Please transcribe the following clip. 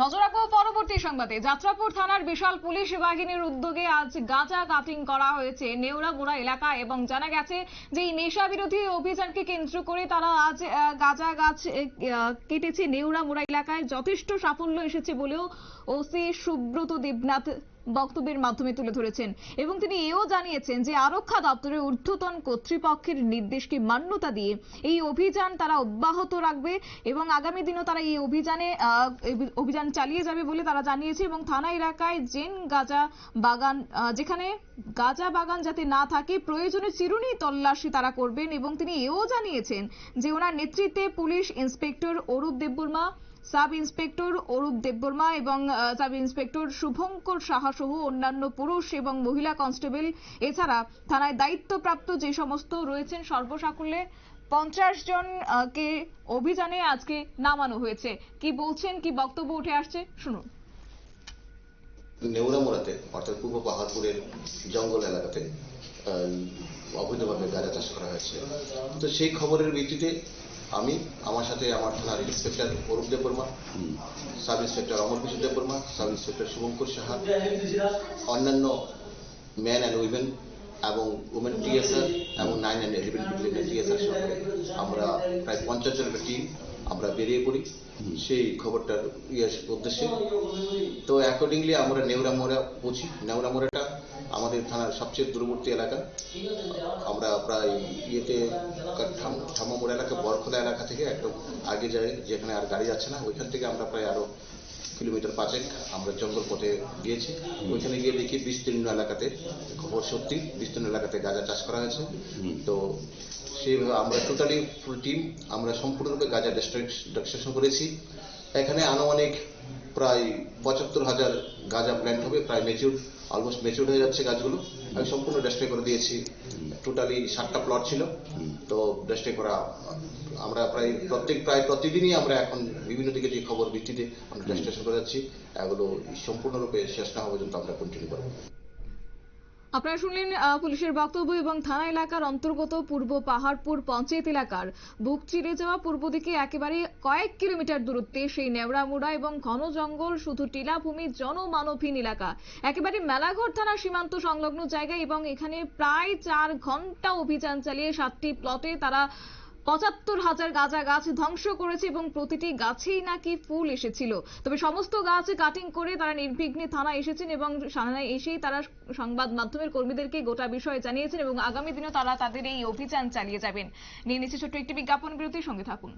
নজর রাখব পরবর্তী সংবাদে। যাত্রাপুর থানার বিশাল পুলিশ বাহিনীর উদ্যোগে আজ গাঁজা কাটিং করা হয়েছে। নেউরামুড়া এলাকা এবং জানা গেছে যে, এই নেশা বিরোধী অভিযানকে কেন্দ্র করে তারা আজ গাঁজা গাছ কেটেছে। মোড়া এলাকায় যথেষ্ট সাফল্য এসেছে বলেও ওসি সুব্রত দেবনাথ বক্তব্যের মাধ্যমে তুলে ধরেছেন। এবং তিনি এও জানিয়েছেন যে আরক্ষা দপ্তরের ঊর্ধ্বতন কর্তৃপক্ষের নির্দেশকে মান্যতা দিয়ে এই অভিযান তারা অব্যাহত রাখবে এবং আগামী দিনও তারা এই অভিযানে অভিযান চালিয়ে যাবে বলে তারা জানিয়েছে এবং থানা এলাকায় জেন গাজা বাগান যেখানে গাজা বাগান যাতে না থাকে, প্রয়োজনে চিরুনি তল্লাশি তারা করবেন এবং তিনি এও জানিয়েছেন যে ওনার নেতৃত্বে police inspector Arup Debbarma sub inspector Arup Debbarma এবং সাব ইন্সপেক্টর শুভঙ্কর সাহা সহ অন্যান্য পুরুষ এবং মহিলা কনস্টেবল। এছাড়া থানায় দায়িত্বপ্রাপ্ত যে সমস্ত রয়েছেন সর্বসাকুল্যে পঞ্চাশ জন কে অভিযানে আজকে নামানো হয়েছে। কি বলছেন, কি বক্তব্য উঠে আসছে? শুনুন। নেউরামোড়াতে, অর্থাৎ পূর্ব পাহাড়পুরের জঙ্গল এলাকাতে অবৈধভাবে গাঁজা চাষ করা হয়েছে। তো সেই খবরের ভিত্তিতে আমি আমার সাথে আমার থানার inspector Arup Debbarma sub inspector Amar Kishore Debbarma sub inspector Shubhankar Saha অন্যান্য ম্যান অ্যান্ড উইমেন এবং উমেন টিএসআর এবং নাইন অ্যান্ড ইলেভেন ব্যাটালিয়নের টিএসআর সহ। আমরা প্রায় পঞ্চাশ জনের টিম আমরা বেরিয়ে পড়ি। সেই খবরটার ইয়ের উদ্দেশ্যে। তো অ্যাকর্ডিংলি আমরা নেউরামোড়া পৌঁছি। নেউরামোড়াটা আমাদের থানার সবচেয়ে দূরবর্তী এলাকা। আমরা প্রায় ইয়েতে ঠাম- ঠাম্মামোড়া এলাকা বরখোলা এলাকা থেকে একদম আগে যাই যেখানে আর গাড়ি যাচ্ছে না ওইখান থেকে আমরা প্রায় আরও কিলোমিটার পাঁচেক আমরা জঙ্গল পথে গিয়েছি। ওইখানে গিয়ে দেখি বিস্তীর্ণ এলাকাতে খবর সত্যি বিস্তীর্ণ এলাকাতে গাঁজা চাষ করা হয়েছে। তো সেইভাবে আমরা টোটালি ফুল টিম আমরা সম্পূর্ণরূপে গাঁজা ডিস্ট্রাকশন করেছি। এখানে আনুমানিক প্রায় পঁচাত্তর হাজার গাঁজা প্ল্যান্ট হবে, প্রায় মেচিউর অলমোস্ট মেচিউর হয়ে যাচ্ছে গাছগুলো। আমি সম্পূর্ণ ডেস্ট্রয় করে দিয়েছি। টোটালি সাতটা প্লট ছিল। তো ডেস্ট্রয় করা আমরা প্রায় প্রত্যেক, প্রায় প্রতিদিনই আমরা এখন বিভিন্ন দিকে যে খবর ভিত্তিতে আমরা ডেস্ট্রেশন করে যাচ্ছি এগুলো সম্পূর্ণরূপে শেষ না হওয়া পর্যন্ত আমরা কন্টিনিউ করব। আপনারা শুনলেন পুলিশের বক্তব্য এবং থানা এলাকার অন্তর্গত পূর্ব পাহাড়পুর পঞ্চায়েত এলাকার বুক চিরে যাওয়া পূর্ব দিকে একেবারে কয়েক কিলোমিটার দূরত্বে সেই নেওড়ামুড়া এবং ঘন জঙ্গল, শুধু টিলাভূমি, জনমানবহীন এলাকা। একেবারে মেলাঘর থানা সীমান্ত সংলগ্ন জায়গায় এবং এখানে প্রায় চার ঘণ্টা অভিযান চালিয়ে সাতটি প্লটে তারা পঁচাত্তর হাজার গাঁজা গাছ ধ্বংস করেছে এবং প্রতিটি গাছেই নাকি ফুল এসেছিল। তবে সমস্ত গাছ কাটিং করে তারা নির্বিঘ্নে থানা এসেছেন এবং থানায় এসেই তারা সংবাদ মাধ্যমের কর্মীদেরকে গোটা বিষয়ে জানিয়েছেন এবং আগামী দিনেও তারা তাদের এই অভিযান চালিয়ে যাবেন। নিয়ে নিচ্ছে ছোট্ট একটি বিজ্ঞাপন বিরতির সঙ্গে থাকুন।